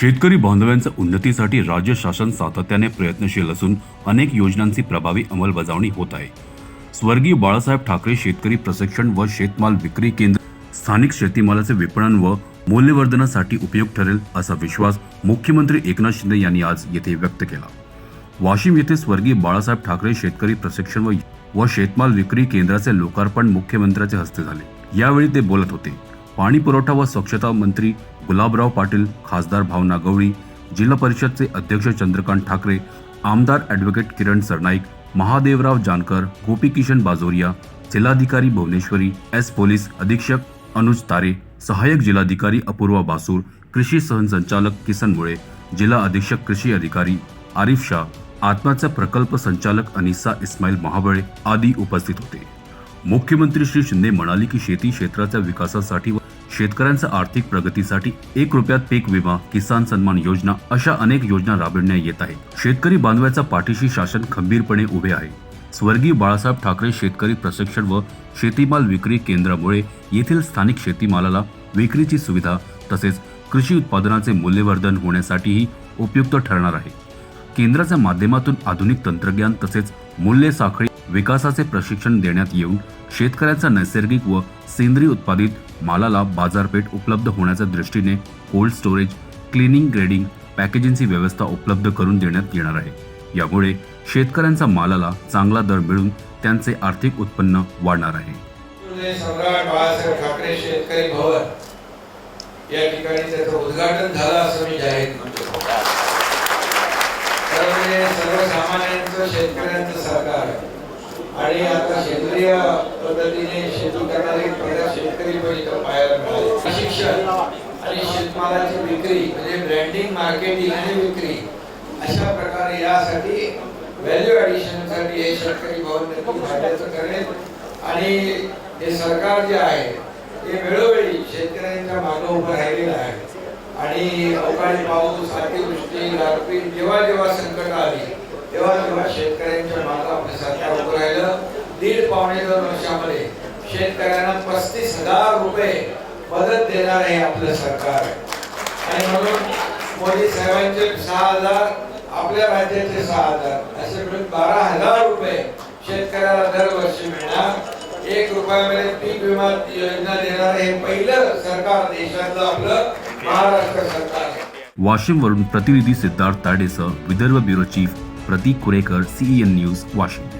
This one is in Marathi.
शेतकरी बांधवांच्या उन्नतीसाठी राज्य शासन सातत्याने प्रयत्नशील असून अनेक योजनांची प्रभावी अंमलबजावणी होत आहे. स्वर्गीय बाळासाहेब ठाकरे शेतकरी प्रशिक्षण व शेतमाल विक्री केंद्र स्थानिक शेतीमालाचे विपणन व मूल्यवर्धनासाठी उपयुक्त ठरेल असा विश्वास मुख्यमंत्री एकनाथ शिंदे यांनी आज येथे व्यक्त केला. वाशिम येथे स्वर्गीय बाळासाहेब ठाकरे शेतकरी प्रशिक्षण व व शेतमाल विक्री केंद्राचे लोकार्पण मुख्यमंत्र्यांच्या हस्ते झाले. यावेळी ते बोलत होते. पाणी पुरवठा व स्वच्छता मंत्री गुलाबराव पाटील खासदार भावना गवळी जिल्हा परिषदचे अध्यक्ष चंद्रकांत ठाकरे आमदार ॲडव्होकेट किरण सरनाईक महादेवराव जानकर गोपीकिशन बाजोरिया जिल्हाधिकारी भुवनेश्वरी एस पोलीस अधीक्षक अनुज तारे सहाय्यक जिल्हाधिकारी अपूर्वा बासूर कृषी सहसंचालक किसन मुळे जिल्हा अधीक्षक कृषी अधिकारी आरिफ शाह आत्माचा प्रकल्प संचालक अनिसा इस्माईल महाबळे आदी उपस्थित होते. मुख्यमंत्री श्री शिंदे म्हणाले की शेती क्षेत्राच्या विकासासाठी व शेतकऱ्यांच्या आर्थिक प्रगतीसाठी एक रुपयात पीक विमा किसान सन्मान योजना अशा अनेक योजना राबविण्यात येत आहेत. शेतकरी बांधवाच्या पाठीशी शासन खंबीरपणे उभे आहे. स्वर्गीय बाळासाहेब ठाकरे शेतकरी प्रशिक्षण व शेतीमाल विक्री केंद्रामुळे येथील स्थानिक शेतीमालाला विक्रीची सुविधा तसेच कृषी उत्पादनाचे मूल्यवर्धन होण्यासाठीही उपयुक्त ठरणार आहे. केंद्राच्या माध्यमातून आधुनिक तंत्रज्ञान तसेच मूल्य साखळी विकासाचे प्रशिक्षण देण्यात येऊन शेतकऱ्याचा नैसर्गिक व सेंद्रिय उत्पादित मालाला बाजारपेठ उपलब्ध होण्याच्या दृष्टीने कोल्ड स्टोरेज क्लिनिंग ग्रेडिंग पॅकेजिंगची व्यवस्था उपलब्ध करून देण्यात येणार आहे. यामुळे शेतकऱ्यांचा मालाला चांगला दर मिळून त्यांचे आर्थिक उत्पन्न वाढणार आहे. सम्राट बाळासाहेब ठाकरे शेतकरी भवन. या ठिकाणी त्याचं उद्घाटन झालं असं मी जाहीर म्हणतो सर्वसामान्यांचं शेतकऱ्यांचं सरकार आहे. आणि आता सेंद्रिय पद्धतीने शेती करणारे पहिला शेतकरी पण पाहायला मिळाले. शिक्षण आणि शेतमालाची विक्री म्हणजे ब्रँडिंग मार्केटिंग आणि विक्री अशा प्रकारे यासाठी व्हॅल्यू ऍडिशनसाठी हे शेतकरी भवन फायद्याचं करेल आणि हे सरकार जे आहे ते वेळोवेळी शेतकऱ्यांच्या मागे उभं राहिलेलं आहे. आणि अवकाळी पाऊस अतिवृष्टी गारपीट जेव्हा जेव्हा संकट आली तेव्हा तेव्हा शेतकऱ्यांच्या मागे सरकार उभं राहिलं दीड पावणे दोन वर्षामध्ये शेतकऱ्यांना पस्तीस हजार रुपये मदत देणार आहे आपलं सरकार. आणि म्हणून मोदी साहेबांचे सहा हजार आपल्या राज्याचे सहा हजार असे मिळून बारा हजार रुपये शेतकऱ्याला दरवर्षी मिळणार. एक रुपयामध्ये पीक विमा योजना देणार हे पहिलं सरकार देशातलं आपलं महाराष्ट्र सरकार वाशिम वाशिमवरून प्रतिनिधी Siddharth ताडेसह Vidarbha bureau chief Pratik Kurekar CEN news Washim.